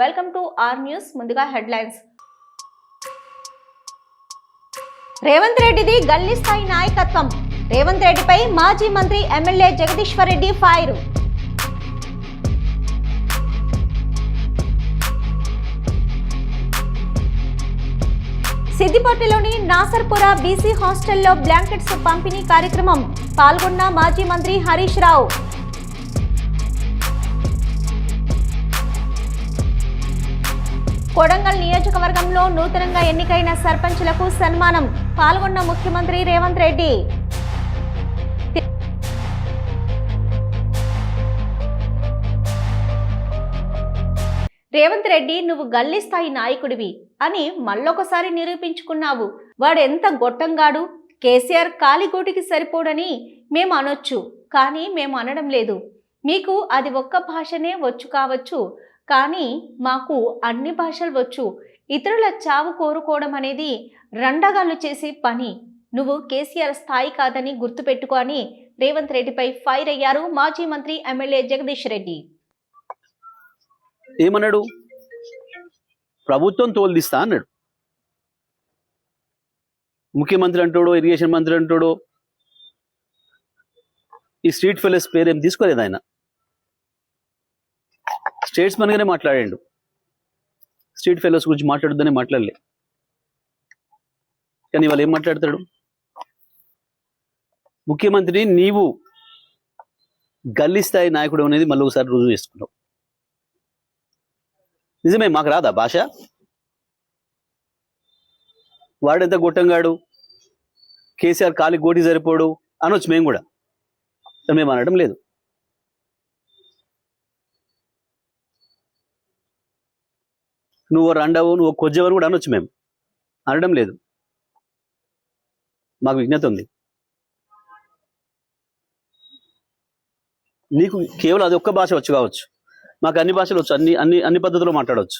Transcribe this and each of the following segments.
Welcome to R news ముందుగా headlines. Revanth రెడ్డిది గల్లీ స్థాయి నాయకత్వం. రేవంత్ రెడ్డిపై మాజీ మంత్రి ఎమ్మెల్యే జగదీశ్వర్ రెడ్డి ఫైర్. సిద్దిపేటలోని నాసర్పుర బీసీ హాస్టల్లో బ్లాంకెట్స్ పంపిణీ కార్యక్రమం. పాల్గొన్న మాజీ మంత్రి హరీష్ రావు. కొడంగల్ నియోజకవర్గంలో నూతనంగా ఎన్నికైన సర్పంచులకు సన్మానం పాల్గొన్న ముఖ్యమంత్రి రేవంత్ రెడ్డి. రేవంత్ రెడ్డి నువ్వు గల్లీ స్థాయి నాయకుడివి అని మళ్ళొకసారి నిరూపించుకున్నావు. వాడెంత గొట్టంగాడు? కేసీఆర్ కాలిగోటికి సరిపోడని మేము అనొచ్చు కానీ మేము అనడం లేదు. మీకు అది ఒక్క భాషనే వచ్చు కావచ్చు. కానీ మాకు అన్ని భాషలు వచ్చు. ఇతరుల చావు కోరుకోవడం అనేది రండగాళ్ళు చేసే పని. నువ్వు కేసీఆర్ స్థాయి కాదని గుర్తుపెట్టుకో అని రేవంత్ రెడ్డిపై ఫైర్ అయ్యారు మాజీ మంత్రి ఎమ్మెల్యే జగదీష్ రెడ్డి. ఏమన్నాడు? ప్రభుత్వం తోలుదిస్తా అన్నాడు. ముఖ్యమంత్రి అంటాడు ఇరిగేషన్ మంత్రి అంటాడు ఈ స్ట్రీట్ ఫెలోస్ పేరు ఏం తీసుకోలేదు ఆయన. స్టేట్స్ మాట్లాడాడు. స్ట్రీట్ ఫెలోస్ గురించి మాట్లాడొద్దని మాట్లాడలే. కానీ వాళ్ళు ఏం మాట్లాడతాడు? ముఖ్యమంత్రి నీవు గల్లీ స్థాయి నాయకుడు అనేది మళ్ళీ ఒకసారి రుజువు చేసుకున్నావు నిజమే మాకు రాదా భాష? వాడెంత గొట్టంగాడు? కేసీఆర్ కాలి గోటి సరిపోడు అనొచ్చు మేము కూడా. మేము అనడం లేదు. నువ్వు రండవు నువ్వు కొజ్జవని కూడా అనొచ్చు మేము. అనడం లేదు. మాకు విజ్ఞత ఉంది. నీకు కేవలం అది ఒక్క భాష వచ్చు కావచ్చు. మాకు అన్ని భాషలు వచ్చు. అన్ని అన్ని అన్ని పద్ధతుల్లో మాట్లాడవచ్చు.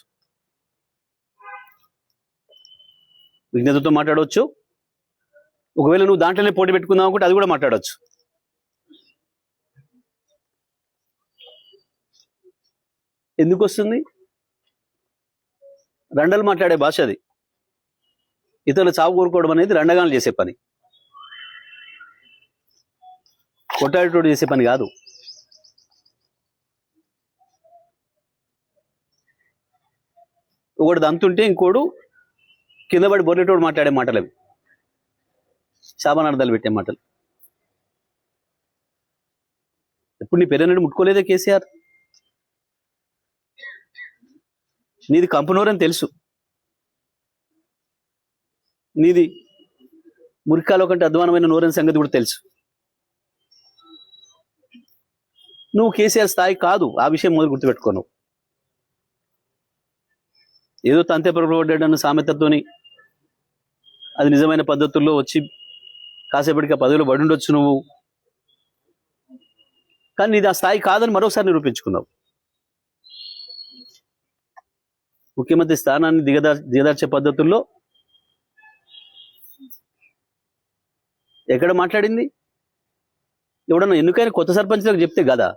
విజ్ఞతతో మాట్లాడవచ్చు. ఒకవేళ నువ్వు దాంట్లోనే పోటీ పెట్టుకుందాం అనుకుంటే అది కూడా మాట్లాడవచ్చు. ఎందుకు వస్తుంది? రండలు మాట్లాడే భాష అది. ఇతరులు చావు కోరుకోవడం అనేది రండగాలు చేసే పని. కొట్టాడేటోడు చేసే పని కాదు. ఒకటి దంతుంటే ఇంకోడు కింద పడి బొర్రెటోడు మాట్లాడే మాటలు అవి శాపనార్థాలు పెట్టే మాటలు. ఎప్పుడు నీ పెరనడు ముట్టుకోలేదే కేసీఆర్? నీది కంపనూరని తెలుసు. నీది మురికాలో కంటే అధ్వానమైన నోరని సంగతి కూడా తెలుసు. నువ్వు కేసీఆర్ స్థాయి కాదు ఆ విషయం మొదలు గుర్తుపెట్టుకోను. ఏదో తంతే పొరపడ్డాడన్న సామెతతోని అది నిజమైన పద్ధతుల్లో వచ్చి కాసేపటికి ఆ పదవిలో పడి ఉండొచ్చు నువ్వు. కానీ నీది ఆ స్థాయి కాదని మరోసారి నిరూపించుకున్నావు. ముఖ్యమంత్రి స్థానాన్ని దిగదార్ దిగదార్చే పద్ధతుల్లో ఎక్కడ మాట్లాడింది? ఎవడన్నా ఎన్నికైనా కొత్త సర్పంచ్లకు చెప్తే కదా.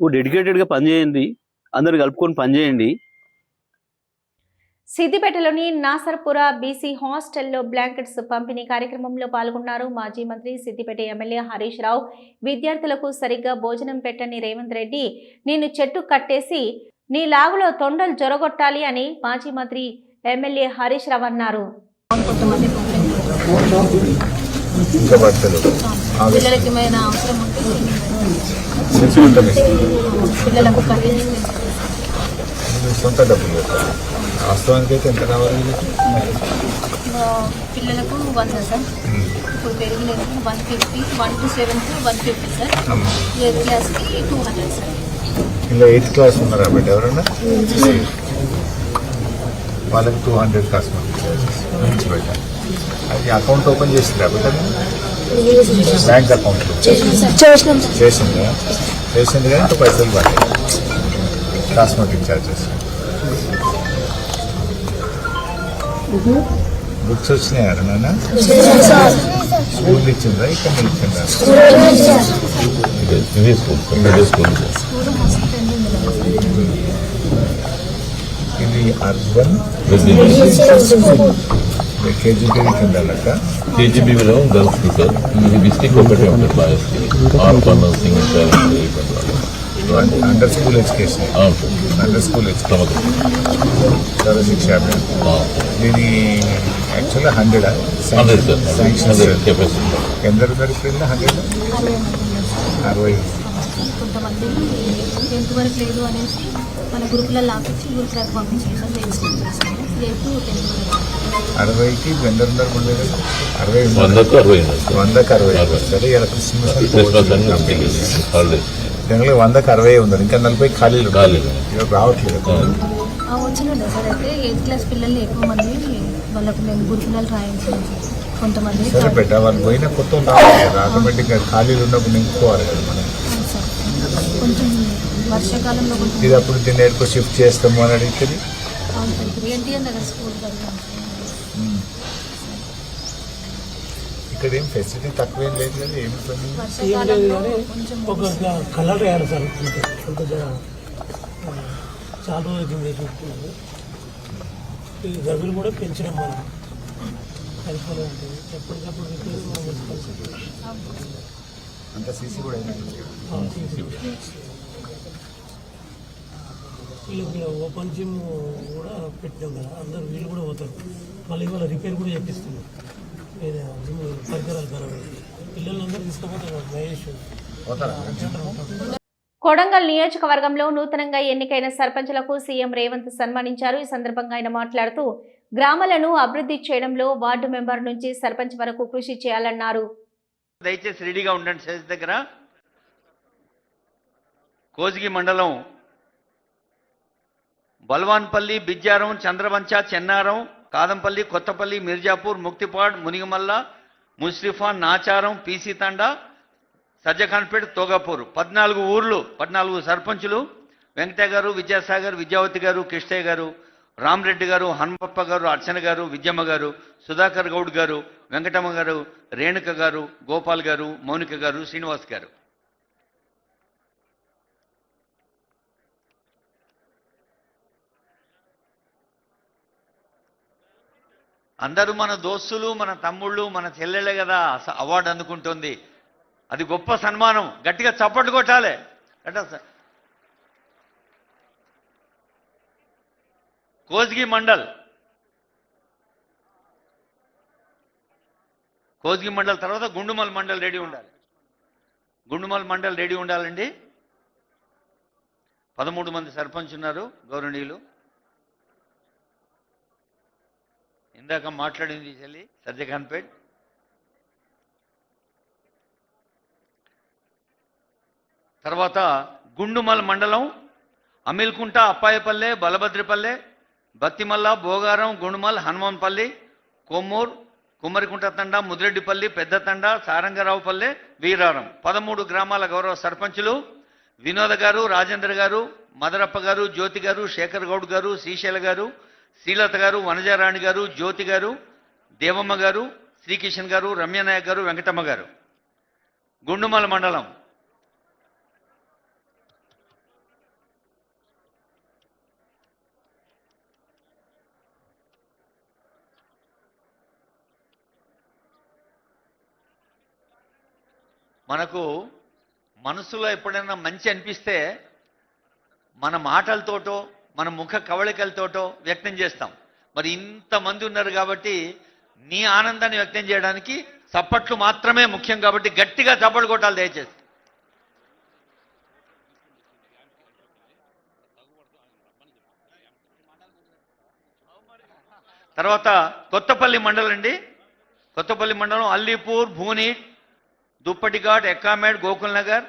నువ్వు డెడికేటెడ్గా పనిచేయండి అందరు కలుపుకొని పనిచేయండి. సిద్దిపేటలోని నాసర్పుర బీసీ హాస్టల్లో బ్లాంకెట్స్ పంపిణీ కార్యక్రమంలో పాల్గొన్నారు మాజీ మంత్రి సిద్దిపేట ఎమ్మెల్యే హరీష్ రావు. విద్యార్థులకు సరిగ్గా భోజనం పెట్టని రేవంత్ రెడ్డి నేను చెట్టు కట్టేసి నీ లాగులో తొండలు జొరగొట్టాలి అని మాజీ మంత్రి ఎమ్మెల్యే హరీష్ రావు అన్నారు. పిల్లలకి ఏమైనా అవసరం ఉంటే పిల్లలకు సొంత డబ్బులు పెట్టాలి. వాస్తవానికి అయితే ఎంత కావాలి వీళ్ళకి? పిల్లలకు వంద సార్. ఇప్పుడు పెరిగినది one fifty one to seventh one fifty sir. Eighth క్లాస్కి టూ హండ్రెడ్ సార్. ఇలా ఎయిత్ క్లాస్ ఉన్నారా బిడ్డ ఎవరన్నా? వాళ్ళకి టూ హండ్రెడ్ కాస్ట్ నుంచి పెట్టాలి అది అకౌంట్ ఓపెన్ చేసిందా బిడ్డ బ్యాంక్ అకౌంట్ చేసిందా? చేసింది కానీ ఇంకా పైసలు పడలేదు కాస్మెటిక్ ఛార్జెస్ బుక్స్ వచ్చినాయి నాన్న? స్కూల్ ఇచ్చిందా? ఇక్కడ ఇచ్చిందా? ఇది స్కూల్ ఇది స్కూల్ అర్బన్ కేజీబీ కింద లెక్క కేజీబీలో గర్ల్స్ సార్ ఇది డిస్టిక్ ఒకటే ఉంటుంది బాయ్స్కి orphan single child under school education అవును సార్ అండర్ స్కూల్ ఎడ్యుకేషన్ సమగ్ర సర్వశిక్ష అభియాన్ దీని యాక్చువల్గా hundred hundred sir sanction hundred capacity ఎందరు ఉన్నారు ఇప్పుడు హండ్రెడ్ అరవై కొంతమంది టెన్త్ వరకు లేదు అనేసి మన గ్రూపులలో ఆపించి గ్రూపులకు పంపించేసాం రేపు టెన్త్ వరకు. అరవైకి ఉన్నారు ముందు అరవై. వందకు అరవై ఉంది? వందకు అరవై. సరే ఇలా క్రిస్మస్ జనరల్గా వందకు అరవై ఉన్నారు ఇంకా నలభై ఖాళీలు. ఖాళీలు. రావట్లేదు. ఆ. వచ్చినండి సార్ అయితే ఎయిత్ క్లాస్ పిల్లల్ని ఎక్కువ మంది వాళ్ళకు మేము గురుకులాలు రాయించాం. సార్. కొంతమంది సరే పెట్ట వాళ్ళు పోయిన కొత్త ఆటోమేటిక్గా ఖాళీలు ఉన్నప్పుడు నింపుకోవాలి కదా మనం. కొంచెం వర్షాకాలంలో కొంచెం ఇది అప్పుడు దీన్ని ఎక్కడికో షిఫ్ట్ చేస్తాము అని అడిగితే అవును సార్ ఇప్పుడు ఎన్టీఆర్ నగర్ స్కూల్ చదివాం సార్ ఇక్కడ ఏం ఫెసిలిటీ తక్కువేం లేదు కదా ఏమి పని? వర్షాకాలంలో కొంచెం ఒక కలర్ వేయాలి సార్. కొంత చాలా రోజుల ఈ గదులు కూడా పెంచడం మనం సరిపోలేదు ఎప్పటికప్పుడు మనం ఉంటుంది. అంత సీసీ కూడా వీళ్ళకి ఓపెన్ జిమ్ కూడా పెట్టాం కదా అందరు వీళ్ళు కూడా పోతారు. మళ్ళీ ఇవాళ రిపేర్ కూడా చేపిస్తున్నాం జిమ్ పరికరాలు ఖరాబ్. పిల్లలందరూ తీసుకుపోతారు మహేష్. పోతారా? కొడంగల్ నియోజకవర్గంలో నూతనంగా ఎన్నికైన సర్పంచులకు సీఎం రేవంత్ సన్మానించారు. ఈ సందర్భంగా ఆయన మాట్లాడుతూ గ్రామాలను అభివృద్ధి చేయడంలో వార్డు మెంబర్ నుంచి సర్పంచ్ వరకు కృషి చేయాలన్నారు. దయచేసి రెడీగా ఉండండి స్టేజ్ దగ్గర. కోజిగి మండలం బల్వాన్పల్లి బిజ్జారం చంద్రవంచ చెన్నారం కాదంపల్లి కొత్తపల్లి మిర్జాపూర్ ముక్తిపాడ్ మునిగమల్ల ముస్లిఫా నాచారం పీసీ తండా సజ్జఖాన్పేట తోగాపూర్. పద్నాలుగు ఊర్లు పద్నాలుగు సర్పంచులు వెంకటయ్య గారు విద్యాసాగర్ విద్యావతి గారు కిష్టయ్య గారు రామరెడ్డి గారు హనుమప్ప గారు అర్చన గారు విద్యమ్మ గారు సుధాకర్ గౌడ్ గారు వెంకటమ్మ గారు రేణుక గారు గోపాల్ గారు మౌనిక గారు శ్రీనివాస్ గారు. అందరూ మన దోస్తులు మన తమ్ముళ్ళు మన చెల్లెళ్ళే కదా అవార్డు అందుకుంటుంది. అది గొప్ప సన్మానం. గట్టిగా చప్పట్లు కొట్టాలి. అంటే కోజ్గి మండల్. కోజ్గి మండల్ తర్వాత గుండుమల్ మండల్ రెడీ ఉండాలి. గుండుమల్ మండల్ రెడీ ఉండాలండి. పదమూడు మంది సర్పంచ్ ఉన్నారు గౌరవనీయులు. ఇందాక మాట్లాడింది చెల్లి సత్యకాన్పేట్ తర్వాత గుండుమల్ మండలం అమిల్కుంట అప్పాయపల్లె బలభద్రిపల్లె బత్తిమల్ల భోగారం గుండుమల్ హనుమాన్పల్లి కొమ్మూర్ కుమ్మరికుంట తండ ముదిరెడ్డిపల్లి పెద్ద తండ సారంగరావుపల్లి వీరారం. పదమూడు గ్రామాల గౌరవ సర్పంచులు వినోద గారు రాజేంద్ర గారు మదరప్ప గారు జ్యోతి గారు శేఖర్ గౌడ్ గారు శ్రీశైల గారు శ్రీలత గారు వనజారాణి గారు జ్యోతి గారు దేవమ్మ గారు శ్రీకిషన్ గారు రమ్యనాయక్ గారు వెంకటమ్మ గారు. గుండుమల మండలం. మనకు మనసులో ఎప్పుడైనా మంచి అనిపిస్తే మన మాటలతోటో మన ముఖ కవళికలతోటో వ్యక్తం చేస్తాం. మరి ఇంతమంది ఉన్నారు కాబట్టి నీ ఆనందాన్ని వ్యక్తం చేయడానికి చప్పట్లు మాత్రమే ముఖ్యం కాబట్టి గట్టిగా చప్పట్లు కొట్టాలి దయచేసి. తర్వాత కొత్తపల్లి మండలం అండి. కొత్తపల్లి మండలం అల్లీపూర్ భూని దుప్పటిఘాట్ ఎక్కామేడ్ గోకుల్ నగర్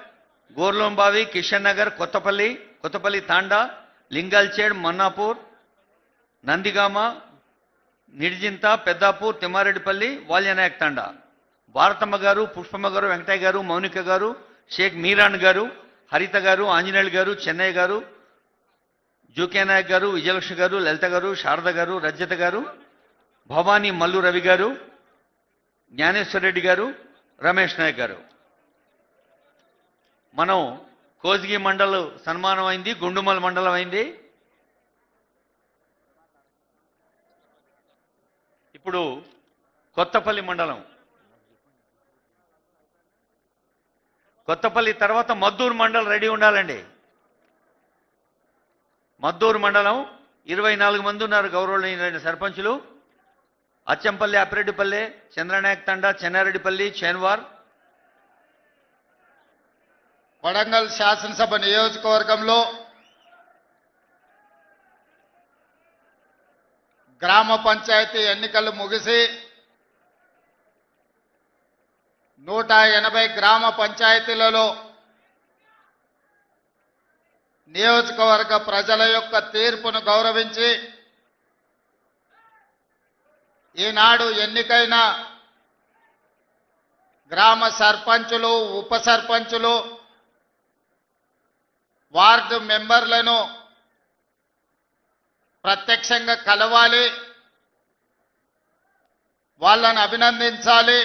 గోర్లోంబావి కిషన్ నగర్ కొత్తపల్లి కొత్తపల్లి తాండా లింగాల్చేడ్ మన్నాపూర్ నందిగామ నిడిజింత పెద్దాపూర్ తిమ్మారెడ్డిపల్లి వాల్యనాయక్ తాండా. భారతమ్మ గారు పుష్పమ్మ గారు వెంకటయ్య గారు మౌనిక గారు షేక్ మీరాన్ గారు హరిత గారు ఆంజనేయులు గారు చెన్నయ్య గారు జూకే నాయక్ గారు విజయలక్ష్మి గారు లలిత గారు శారద గారు రజ్యత గారు భవానీ మల్లు రవి గారు జ్ఞానేశ్వర రెడ్డి గారు రమేష్ నాయక్ గారు. మనం కోసిగి మండలం సన్మానం అయింది గుండుమల్ మండలం అయింది. ఇప్పుడు కొత్తపల్లి మండలం. కొత్తపల్లి తర్వాత మద్దూరు మండలం రెడీ ఉండాలండి. మద్దూరు మండలం ఇరవై నాలుగు మంది ఉన్నారు గౌరవనీయులైన సర్పంచులు. అచ్చంపల్లి అప్పిరెడ్డిపల్లి చంద్రనాయక్ తండా చెన్నారెడ్డిపల్లి చేన్వార్. వడంగల్ శాసనసభ నియోజకవర్గంలో గ్రామ పంచాయతీ ఎన్నికలు ముగిసి నూట ఎనభై గ్రామ పంచాయతీలలో నియోజకవర్గ ప్రజల యొక్క తీర్పును గౌరవించి ఈనాడు ఎన్నికైన గ్రామ సర్పంచులు ఉప సర్పంచులు వార్డు మెంబర్లను ప్రత్యక్షంగా కలవాలి వాళ్ళను అభినందించాలి.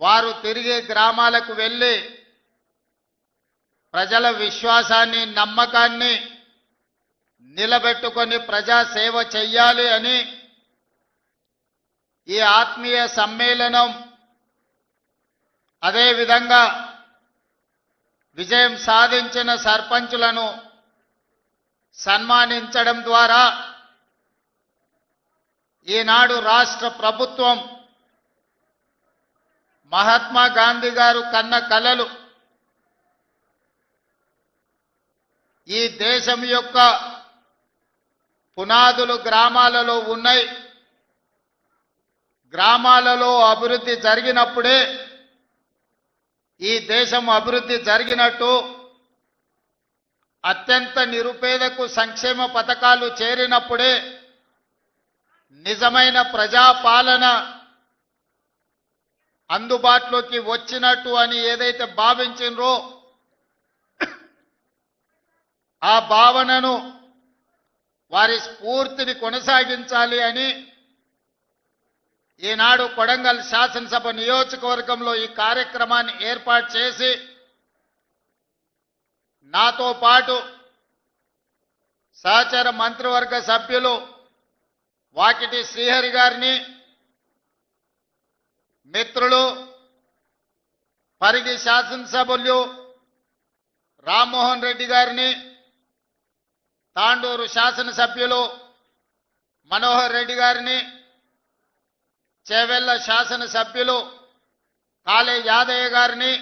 వారు తిరిగి గ్రామాలకు వెళ్ళి ప్రజల విశ్వాసాన్ని నమ్మకాన్ని నిలబెట్టుకొని ప్రజా సేవ చెయ్యాలి అని ఈ ఆత్మీయ సమ్మేళనం అదేవిధంగా విజయం సాధించిన సర్పంచులను సన్మానించడం ద్వారా ఈనాడు రాష్ట్ర ప్రభుత్వం మహాత్మా గాంధీ గారు కన్న కలలు. ఈ దేశం యొక్క పునాదులు గ్రామాలలో ఉన్నాయి. గ్రామాలలో అభివృద్ధి జరిగినప్పుడే ఈ దేశం అభివృద్ధి జరిగినట్టు అత్యంత నిరుపేదకు సంక్షేమ పథకాలు చేరినప్పుడే నిజమైన ప్రజాపాలన అందుబాటులోకి వచ్చినట్టు అని ఏదైతే భావించినరో ఆ భావనను వారి స్ఫూర్తిని కొనసాగించాలి అని ఈనాడు కొడంగల్ శాసనసభ నియోజకవర్గంలో ఈ కార్యక్రమాన్ని ఏర్పాటు చేసి నాతో పాటు సహచర మంత్రివర్గ సభ్యులు వాకిటి శ్రీహరి గారిని మిత్రులు పరిగి శాసనసభ్యులు రామ్మోహన్ రెడ్డి గారిని తాండూరు శాసనసభ్యులు మనోహర్ రెడ్డి గారిని చేవెళ్ళ శాసనసభ్యులు కాళే యాదయ్య గారిని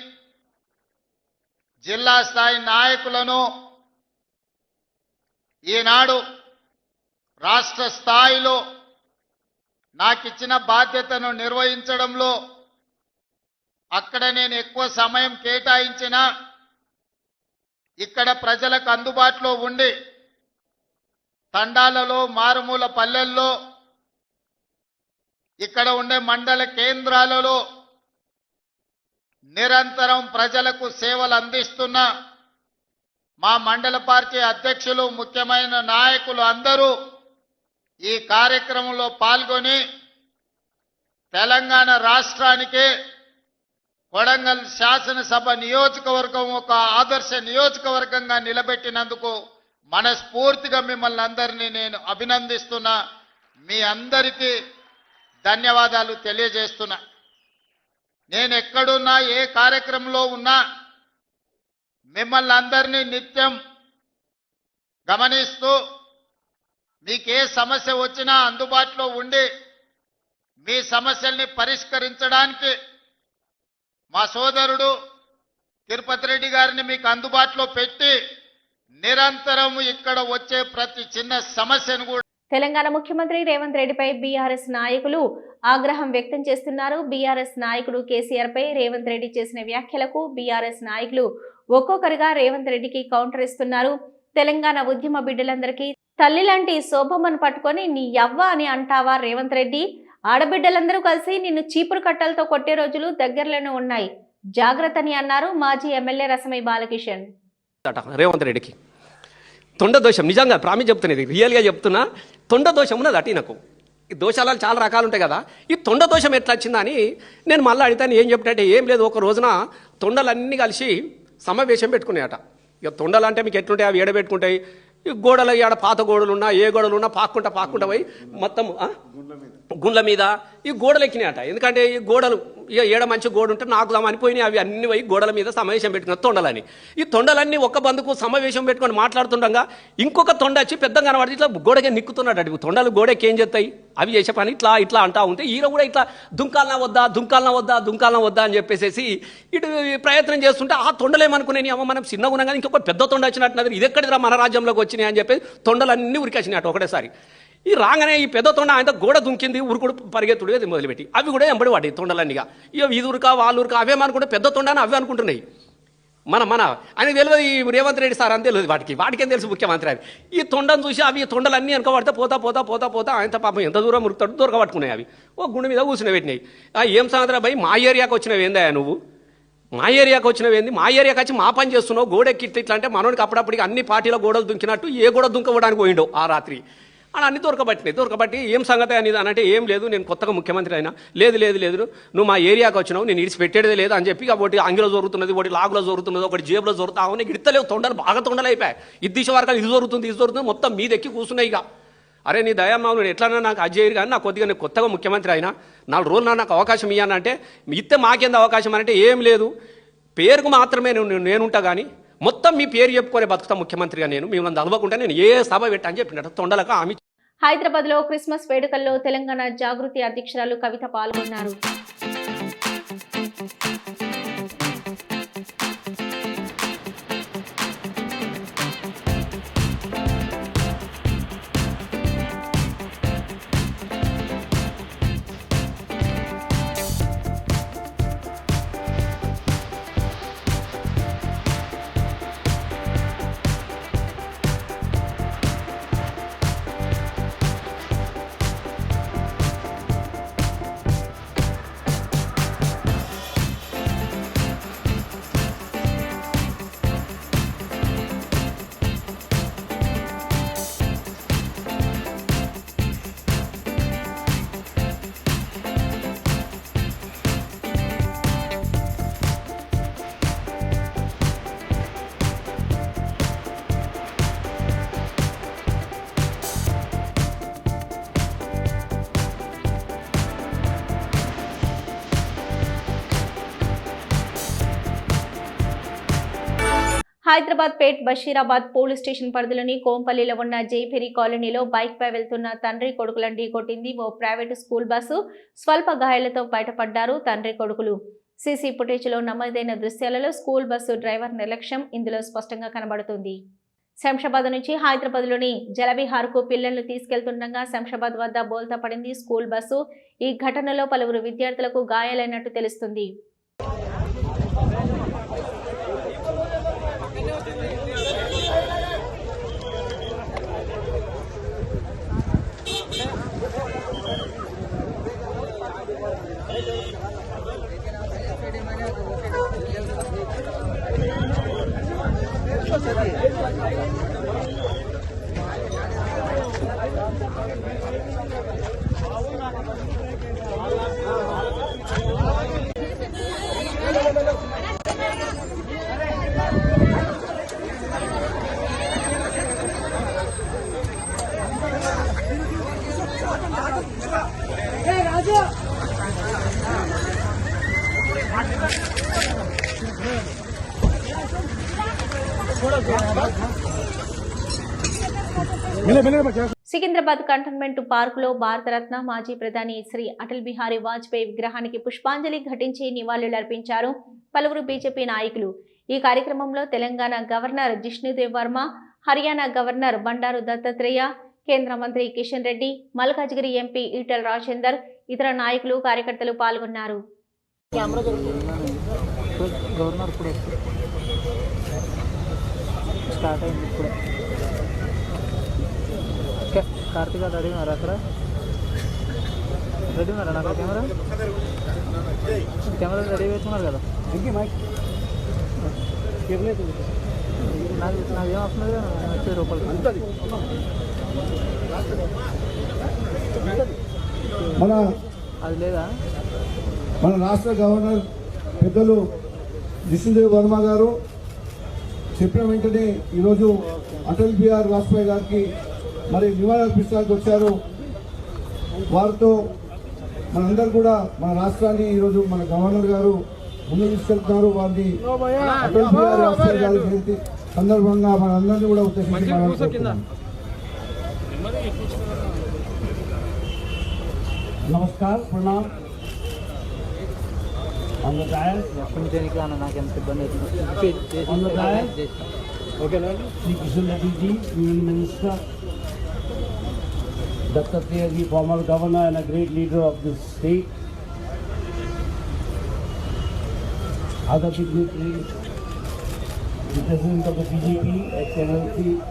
జిల్లా స్థాయి నాయకులను ఈనాడు రాష్ట్ర స్థాయిలో నాకిచ్చిన బాధ్యతను నిర్వహించడంలో అక్కడ నేను ఎక్కువ సమయం కేటాయించిన ఇక్కడ ప్రజలకు అందుబాటులో ఉండి తండాలలో మారుమూల పల్లెల్లో ఇక్కడ ఉండే మండల కేంద్రాలలో నిరంతరం ప్రజలకు సేవలు అందిస్తున్న మా మండల పార్టీ అధ్యక్షులు ముఖ్యమైన నాయకులు అందరూ ఈ కార్యక్రమంలో పాల్గొని తెలంగాణ రాష్ట్రానికి కొడంగల్ శాసనసభ నియోజకవర్గం ఒక ఆదర్శ నియోజకవర్గంగా నిలబెట్టినందుకు మనస్ఫూర్తిగా మిమ్మల్ని అందరినీ నేను అభినందిస్తున్నా. మీ అందరికీ ధన్యవాదాలు తెలియజేస్తున్నా. నేను ఎక్కడున్నా ఏ కార్యక్రమంలో ఉన్నా మిమ్మల్ని అందరినీ నిత్యం గమనిస్తూ మీకే సమస్య వచ్చినా అందుబాటులో ఉండి మీ సమస్యల్ని పరిష్కరించడానికి మా సోదరుడు తిరుపతి రెడ్డి గారిని మీకు అందుబాటులో పెట్టి నిరంతరం ఇక్కడ వచ్చే ప్రతి చిన్న సమస్యను కూడా తెలంగాణ ముఖ్యమంత్రి రేవంత్ రెడ్డిపై బీఆర్ఎస్ నాయకులు ఆగ్రహం వ్యక్తం చేస్తున్నారు. బీఆర్ఎస్ నాయకుడు కేసీఆర్ పై రేవంత్ రెడ్డి చేసిన వ్యాఖ్యలకు బీఆర్ఎస్ నాయకులు ఒక్కొక్కరిగా రేవంత్ రెడ్డికి కౌంటర్ ఇస్తున్నారు. తెలంగాణ ఉద్యమ బిడ్డలందరికీ తల్లి లాంటి శోభమ్మను పట్టుకొని నీ యవ్వ అని అంటావా రేవంత్ రెడ్డి? ఆడబిడ్డలందరూ కలిసి నిన్ను చీపురు కట్టలతో కొట్టే రోజులు దగ్గరలోనే ఉన్నాయి. జాగ్రత్తని అన్నారు మాజీ ఎమ్మెల్యే రసమై బాలకిషన్. అట రేవంత్ రెడ్డికి. తొండ దోషం నిజంగా ప్రామి చెప్తున్నది రియల్గా చెప్తున్నా. తొండ దోషం ఉన్నది అటు నాకు ఈ దోషాలు చాలా రకాలు ఉంటాయి కదా. ఈ తొండ దోషం ఎట్లా వచ్చిందని నేను మళ్ళీ అడిగితే ఏం చెప్పినట్టే ఏం లేదు ఒక రోజున తొండలన్నీ కలిసి సమావేశం పెట్టుకున్నాయట. ఇక తొండలు అంటే మీకు ఎట్లుంటాయి? అవి ఏడబెట్టుకుంటాయి ఈ గోడలు ఏడ పాత గోడలు ఉన్నా ఏ గోడలు ఉన్నా పాక్కుంటా పాక్కుంటా పోయి మొత్తం గుండ్ల మీద ఈ గోడలు ఎక్కినాయట. ఎందుకంటే ఈ గోడలు ఇక ఏడ మంచి గోడ ఉంటే నాకు అనిపోయినాయి అవి అన్ని పోయి గోడల మీద సమావేశం పెట్టుకున్న తొండలని. ఈ తొండలన్నీ ఒక్క బందుకు సమావేశం పెట్టుకొని మాట్లాడుతుండగా ఇంకొక తొండ వచ్చి పెద్దగా కనబడి ఇట్లా గోడకే నిక్కుతున్నాడు అటు. తొండలు గోడకి ఏం చేస్తాయి? అవి చేసే పని ఇట్లా ఇట్లా అంటా ఉంటే ఈయన కూడా ఇట్లా దుంకాలన వద్దా దుంకాలన వద్దా దుంకాలన వద్దా అని చెప్పేసి ఇటు ప్రయత్నం చేస్తుంటే ఆ తొండలేమనుకునే అమ్మ మనం చిన్నగా ఉన్నాం కానీ ఇంకొక పెద్ద తొండ వచ్చినట్టున్నది ఇది ఎక్కడిరా మన రాజ్యంలోకి వచ్చినాయి అని చెప్పేసి తొండలన్నీ అటు ఒకటేసారి. ఈ రాగానే ఈ పెద్ద తొండ ఆయన గోడ దుంకింది ఉరుకుడు పరిగెత్తుడు అది మొదలుపెట్టి. అవి కూడా ఎంబడి వాడి తొండలన్నీగా. ఇక ఇది ఉరక వాళ్ళు ఉరక అవేమనుకుంటే పెద్ద తొండ అని అవే అనుకుంటున్నాయి. మన మన. అని తెలియదు ఈ రేవంత్ రెడ్డి సార్ అని తెలియదు వాటికి. వాటికేం తెలుసు ముఖ్యమంత్రి అని ఈ తొండను చూసి అవి తొండలన్నీ వెనక పడితే పోతా పోతా పోతా పోతా ఆయన పాపం ఎంత దూరం ఉరుకుతాడు దూరక పట్టుకున్నాయి అవి. ఓ గుండె మీద కూర్చుని పెట్టినాయి. ఆ, ఏం సాయంత్రం భయ్? మా ఏరియాకి వచ్చినవి ఏందా నువ్వు? మా ఏరియాకి వచ్చినవి ఏంది? మా ఏరియాకి వచ్చి మా పని చేస్తున్నావు గోడ ఎక్కి ఇట్లా అంటే మనోడికి అప్పుడప్పటికి అన్ని పార్టీల గోడలు దుంకినట్టు ఏ గోడ దుంకవడానికి పోయిండో ఆ రాత్రి. అని అన్ని దొరకబట్టినాయి. దొరకబట్టి ఏం సంగతి అనేది అని అంటే ఏం లేదు నేను కొత్తగా ముఖ్యమంత్రి అయినా. లేదు లేదు లేదు. నువ్వు మా ఏరియాకి వచ్చినావు నేను ఇడిచి పెట్టేదే లేదు అని చెప్పి ఒకటి అంగిలో జరుగుతున్నది ఒకటి లాగులో జరుగుతున్నది ఒకటి జేబులో జరుగుతావు నీకు ఇడతలేవు తొండలు బాగా తొండలు అయిపోయాయి. ఇది దిశ వరకు ఇది జరుగుతుంది ఇది జరుగుతుంది మొత్తం మీద ఎక్కి కూర్చున్నాయి ఇక. అరే నీ దయామావు నేను ఎట్లన్నా నాకు అజయ్యరు కానీ నాకు కొద్దిగా నేను కొత్తగా ముఖ్యమంత్రి అయినా నాలుగు రోజులు నాకు అవకాశం ఇవ్వనంటే ఇస్తే మాకేంది అవకాశం అంటే ఏం లేదు. పేరుకు మాత్రమే నేను నేనుంటా కానీ మొత్తం మీ పేరు చెప్పుకొని బతుకుతా ముఖ్యమంత్రిగా నేను. మిమ్మల్ని చదవకుండా నేను ఏ సభ పెట్టా అని చెప్పినట్టు తొండలకు ఆమె హైదరాబాద్లో క్రిస్మస్ వేడుకల్లో తెలంగాణ జాగృతి అధ్యక్షురాలు కవిత పాల్గొన్నారు. హైదరాబాద్ పేట్ బషీరాబాద్ పోలీస్ స్టేషన్ పరిధిలోని కోంపల్లిలో ఉన్న జైఫెరీ కాలనీలో బైక్ పై వెళ్తున్న తండ్రి కొడుకులను ఢీకొట్టింది. ఓ ప్రైవేటు స్కూల్ బస్సు స్వల్ప గాయాలతో బయటపడ్డారు తండ్రి కొడుకులు. సీసీ ఫుటేజ్లో నమోదైన దృశ్యాలలో స్కూల్ బస్సు డ్రైవర్ నిర్లక్ష్యం ఇందులో స్పష్టంగా కనబడుతుంది. శంషాబాద్ నుంచి హైదరాబాద్లోని జలవిహార్కు పిల్లలను తీసుకెళ్తుండగా శంషాబాద్ వద్ద బోల్తా పడింది స్కూల్ బస్సు. ఈ ఘటనలో పలువురు విద్యార్థులకు గాయాలైనట్టు తెలుస్తుంది. హైదరాబాద్ కంటోన్మెంట్ పార్కులో భారతరత్న మాజీ ప్రధాని శ్రీ అటల్ బిహారీ వాజ్పేయి విగ్రహానికి పుష్పాంజలి ఘటించి నివాళులర్పించారు పలువురు బీజేపీ నాయకులు. ఈ కార్యక్రమంలో తెలంగాణ గవర్నర్ జిష్ణుదేవ్ వర్మ హర్యానా గవర్నర్ బండారు దత్తాత్రేయ కేంద్ర మంత్రి కిషన్ రెడ్డి మల్కాజ్గిరి ఎంపీ ఈటల్ రాజేందర్ ఇతర నాయకులు కార్యకర్తలు పాల్గొన్నారు. గవర్నర్ ఇప్పుడు స్టార్ట్ అయింది ఇప్పుడు. కార్తీక్ గారు రెడీ ఉన్నారా అక్కడ? రెడీ ఉన్నారా నాకు కెమెరా? కెమెరా రెడీ పెట్టుకున్నారు కదా. నాకు నాకు ఏం వస్తుంది వచ్చే రూపాయలు మన అది లేదా? మన రాష్ట్ర గవర్నర్ పెద్దలు జిష్ణుదేవ్ వర్మ గారు చెప్పిన వెంటనే ఈరోజు అటల్ బిహార్ వాజ్పేయి గారికి మరి నివాళులర్పించడానికి వచ్చారు. వారితో మనందరూ కూడా మన రాష్ట్రాన్ని ఈరోజు మన గవర్నర్ గారు ముందు తీసుకెళ్తున్నారు. వారిని అటల్ బిహార్ వాజ్పేయి గారి జయంతి సందర్భంగా మనందరినీ కూడా ఉద్దేశించి నమస్కార్ ప్రణామ్. On the dais, నాకు ఎంత ఇబ్బంది అవుతుంది Dattatreya ji, former governor and a great leader of this state, other dignitaries, the president of the BJP, ex-NLC,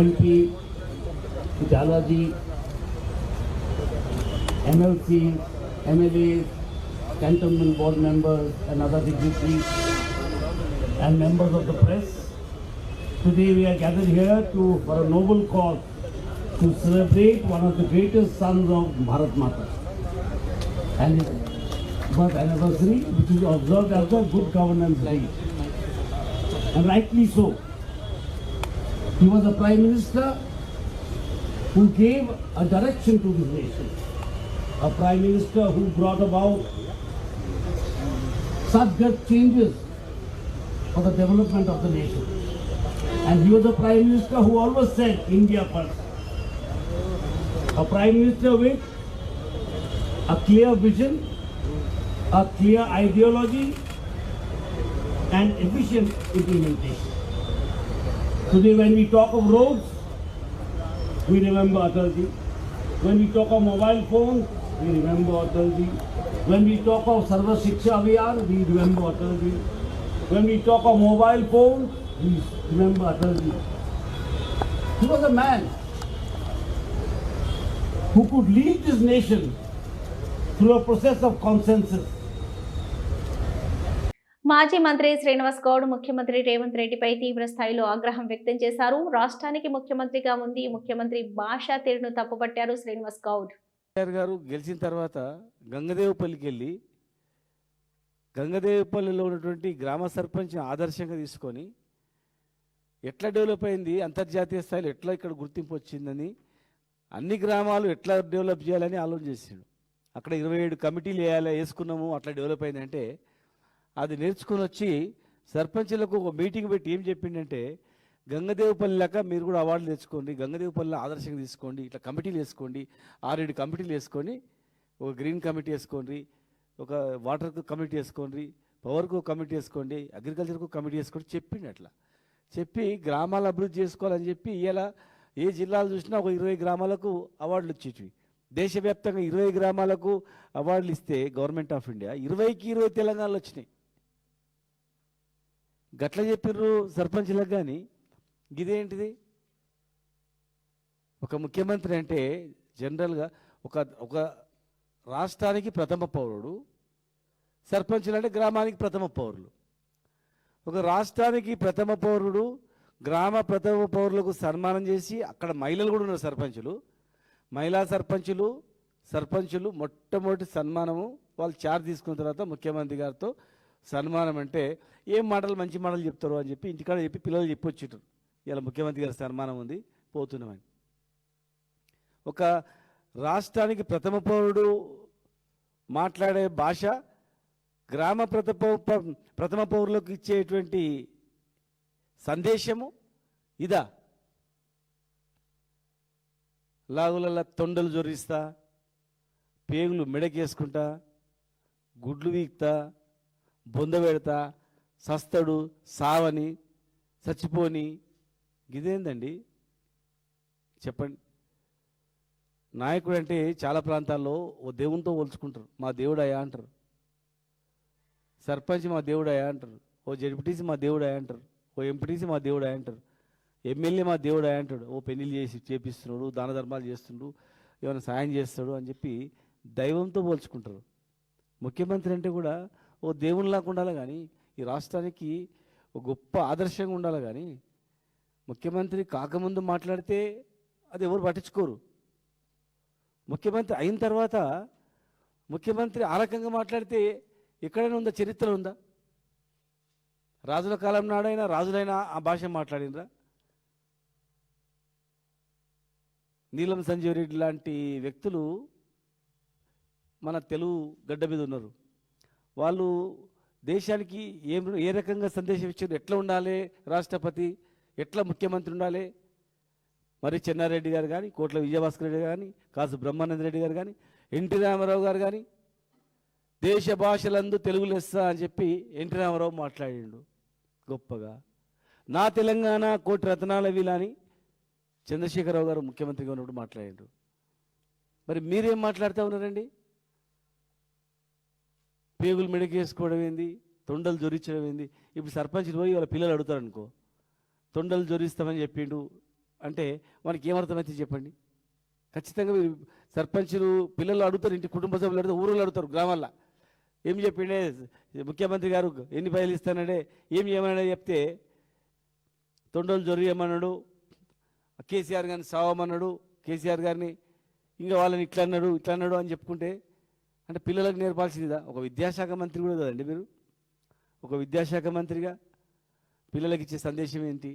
MP, Jala ji, MLC, MLAs, cantonment board members and other dignitaries, and members of the press. Today we are gathered here to, for a noble cause to celebrate one of the greatest sons of Bharat Mata and his birth anniversary which is observed as the Good Governance Day. And rightly so. He was a Prime Minister who gave a direction to this nation. A Prime Minister who brought about such great changes for the development of the nation. And he was a prime minister who always said India first. A prime minister with a clear vision, a clear ideology, and efficient implementation. Today, when we talk of roads, we remember Atalji. When we talk of mobile phones, we remember Atalji. When we talk of Sarva Shiksha Abhiyan, we remember Atalji. When we talk of mobile phones, we remember Atalji. He was a man who could lead this nation through a process of consensus. మాజీ మంత్రి శ్రీనివాస్ గౌడ్ ముఖ్యమంత్రి రేవంత్ రెడ్డిపై తీవ్ర స్థాయిలో ఆగ్రహం వ్యక్తం చేశారు రాష్ట్రానికి ముఖ్యమంత్రిగా ఉంది ముఖ్యమంత్రి భాషా తీరును తప్పుపట్టారు శ్రీనివాస్ గౌడ్ గారు గెలిచిన తర్వాత గంగదేవపల్లికి వెళ్ళి గంగదేవపల్లిలో ఉన్నటువంటి గ్రామ సర్పంచ్ని ఆదర్శంగా తీసుకొని ఎట్లా డెవలప్ అయింది అంతర్జాతీయ స్థాయిలో ఎట్లా ఇక్కడ గుర్తింపు వచ్చిందని అన్ని గ్రామాలు ఎట్లా డెవలప్ చేయాలని ఆలోచన చేసాడు. అక్కడ ఇరవై ఏడు కమిటీలు వేయాలి వేసుకున్నాము అట్లా డెవలప్ అయిందంటే అది నేర్చుకుని వచ్చి సర్పంచులకు ఒక మీటింగ్ పెట్టి ఏం చెప్పిండంటే గంగదేవపల్లి లెక్క మీరు కూడా అవార్డులు తెచ్చుకోండి గంగదేవపల్లిని ఆదర్శంగా తీసుకోండి ఇట్లా కమిటీలు వేసుకోండి ఆరేడు కమిటీలు వేసుకొని ఒక గ్రీన్ కమిటీ వేసుకోండి ఒక వాటర్కు కమిటీ వేసుకోండి పవర్కు కమిటీ వేసుకోండి అగ్రికల్చర్కు కమిటీ వేసుకోండి చెప్పిండి అట్లా. చెప్పి గ్రామాలు అభివృద్ధి చేసుకోవాలని చెప్పి ఇలా ఏ జిల్లాలు చూసినా ఒక ఇరవై గ్రామాలకు అవార్డులు వచ్చేటివి. దేశవ్యాప్తంగా ఇరవై గ్రామాలకు అవార్డులు ఇస్తే గవర్నమెంట్ ఆఫ్ ఇండియా ఇరవైకి ఇరవై తెలంగాణలో వచ్చినాయి. గట్ల చెప్పిర్రు సర్పంచ్లకు కానీ ఇదేంటిది? ఒక ముఖ్యమంత్రి అంటే జనరల్గా ఒక ఒక రాష్ట్రానికి ప్రథమ పౌరుడు సర్పంచులు అంటే గ్రామానికి ప్రథమ పౌరులు. ఒక రాష్ట్రానికి ప్రథమ పౌరుడు గ్రామ ప్రథమ పౌరులకు సన్మానం చేసి అక్కడ మహిళలు కూడా ఉన్నారు సర్పంచులు. మహిళా సర్పంచులు సర్పంచులు మొట్టమొదటి సన్మానము వాళ్ళు చార్జ్ తీసుకున్న తర్వాత ముఖ్యమంత్రి గారితో సన్మానం అంటే ఏం మాటలు మంచి మాటలు చెప్తారు అని చెప్పి ఇంటికాడ చెప్పి పిల్లలు చెప్పి ఇలా ముఖ్యమంత్రి గారి సన్మానం ఉంది పోతున్నామని. ఒక రాష్ట్రానికి ప్రథమ పౌరుడు మాట్లాడే భాష గ్రామ ప్రథమ పౌ- ప్రథమ పౌరులకు ఇచ్చేటువంటి సందేశము ఇదా? లాగుల తొండలు జొరిస్తా పేగులు మెడకేసుకుంటా గుడ్లు వీక్తా బొంద పెడతా సస్తడు సావని చచ్చిపోని. ఇదేందండి? చెప్పండి. నాయకుడు అంటే చాలా ప్రాంతాల్లో ఓ దేవునితో పోల్చుకుంటారు. మా దేవుడయ్యా అంటారు. సర్పంచ్ మా దేవుడయ్యా అంటారు. ఓ జడ్పిటీసీ మా దేవుడయ్యా అంటారు. ఓ ఎంపీటీసీ మా దేవుడు అంటారు ఎమ్మెల్యే మా దేవుడు అంటాడు ఓ పెళ్ళి చేసి చేపిస్తున్నాడు దాన ధర్మాలు చేస్తున్నాడు ఏమైనా సాయం చేస్తాడు అని చెప్పి దైవంతో పోల్చుకుంటారు. ముఖ్యమంత్రి అంటే కూడా ఓ దేవునిలాగా ఉండాలి కానీ ఈ రాష్ట్రానికి ఒక గొప్ప ఆదర్శంగా ఉండాలి కానీ ముఖ్యమంత్రి కాకముందు మాట్లాడితే అది ఎవరు పట్టించుకోరు. ముఖ్యమంత్రి అయిన తర్వాత ముఖ్యమంత్రి ఆ రకంగా మాట్లాడితే ఎక్కడైనా ఉందా చరిత్ర ఉందా? రాజుల కాలం నాడైనా రాజులైనా ఆ భాష మాట్లాడినరా నీలం సంజీవ్ రెడ్డి లాంటి వ్యక్తులు మన తెలుగు గడ్డ మీద ఉన్నారు. వాళ్ళు దేశానికి ఏం ఏ రకంగా సందేశం ఇచ్చారు? ఎట్లా ఉండాలి రాష్ట్రపతి? ఎట్లా ముఖ్యమంత్రి ఉండాలి? మరి చెన్నారెడ్డి గారు కానీ కోట్ల విజయభాస్కర్ రెడ్డి కానీ కాసు బ్రహ్మానంద రెడ్డి గారు కానీ ఎన్టీ రామారావు గారు కానీ దేశ భాషలందు తెలుగు లెస్స అని చెప్పి ఎన్టీ రామారావు మాట్లాడిండు. గొప్పగా. నా తెలంగాణ కోటి రత్నాల వీలని చంద్రశేఖరరావు గారు ముఖ్యమంత్రిగా ఉన్నప్పుడు మాట్లాడారు. మరి మీరేం మాట్లాడుతూ ఉన్నారండి? పేగులు మెడకేసుకోవడం ఏంది? తొండలు జొరించడం ఏంది? ఇప్పుడు సర్పంచ్లు పోయి వాళ్ళ పిల్లలు అడుగుతారు అనుకో తొండలు జొరిస్తామని చెప్పిండు అంటే మనకి ఏమర్థమైతే చెప్పండి? ఖచ్చితంగా మీరు సర్పంచులు పిల్లలు అడుగుతారు ఇంటి కుటుంబ సభ్యులు అడుగుతారు ఊరిలో అడుగుతారు గ్రామాల్లో. ఏం చెప్పిండే? ముఖ్యమంత్రి గారు ఎన్ని పైలు ఇస్తానంటే ఏం చేయమన్నాడే చెప్తే తొండలు జొరియమన్నాడు కేసీఆర్ గారిని సావమన్నాడు కేసీఆర్ గారిని ఇంకా వాళ్ళని ఇట్లా అన్నాడు ఇట్లా అన్నాడు అని చెప్పుకుంటే అంటే పిల్లలకు నేర్పాల్సిందిదా? ఒక విద్యాశాఖ మంత్రి కూడా కదండి మీరు? ఒక విద్యాశాఖ మంత్రిగా పిల్లలకి ఇచ్చే సందేశం ఏంటి?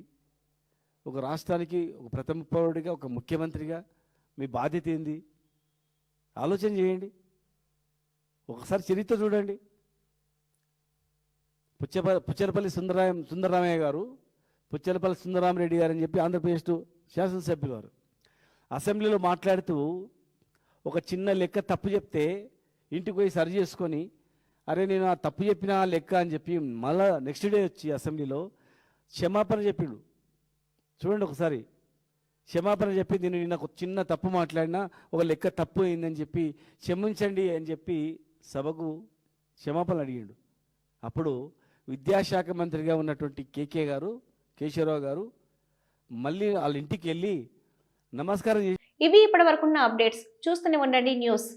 ఒక రాష్ట్రానికి ఒక ప్రథమ పౌరుడిగా ఒక ముఖ్యమంత్రిగా మీ బాధ్యత ఏంది? ఆలోచన చేయండి. ఒకసారి చరిత్ర చూడండి. పుచ్చప పుచ్చలపల్లి సుందరాయం సుందరరామయ్య గారు పుచ్చలపల్లి సుందరరామరెడ్డి గారు అని చెప్పి ఆంధ్రప్రదేశ్ శాసనసభ్యులు వారు అసెంబ్లీలో మాట్లాడుతూ ఒక చిన్న లెక్క తప్పు చెప్తే ఇంటికి పోయి సరి చేసుకొని అరే నేను ఆ తప్పు చెప్పిన ఆ లెక్క అని చెప్పి మళ్ళా నెక్స్ట్ డే వచ్చి అసెంబ్లీలో క్షమాపణ చెప్పిండు. చూడండి ఒకసారి. క్షమాపణ చెప్పి నేను నిన్న ఒక చిన్న తప్పు మాట్లాడినా ఒక లెక్క తప్పు అయిందని చెప్పి క్షమించండి అని చెప్పి సభకు క్షమాపణ అడిగాడు. అప్పుడు విద్యాశాఖ మంత్రిగా ఉన్నటువంటి కేకే గారు కేశవరావు గారు మళ్ళీ వాళ్ళ ఇంటికి వెళ్ళి నమస్కారం ఇవి ఇప్పటి వరకున్న అప్డేట్స్. చూస్తూనే ఉండండి న్యూస్.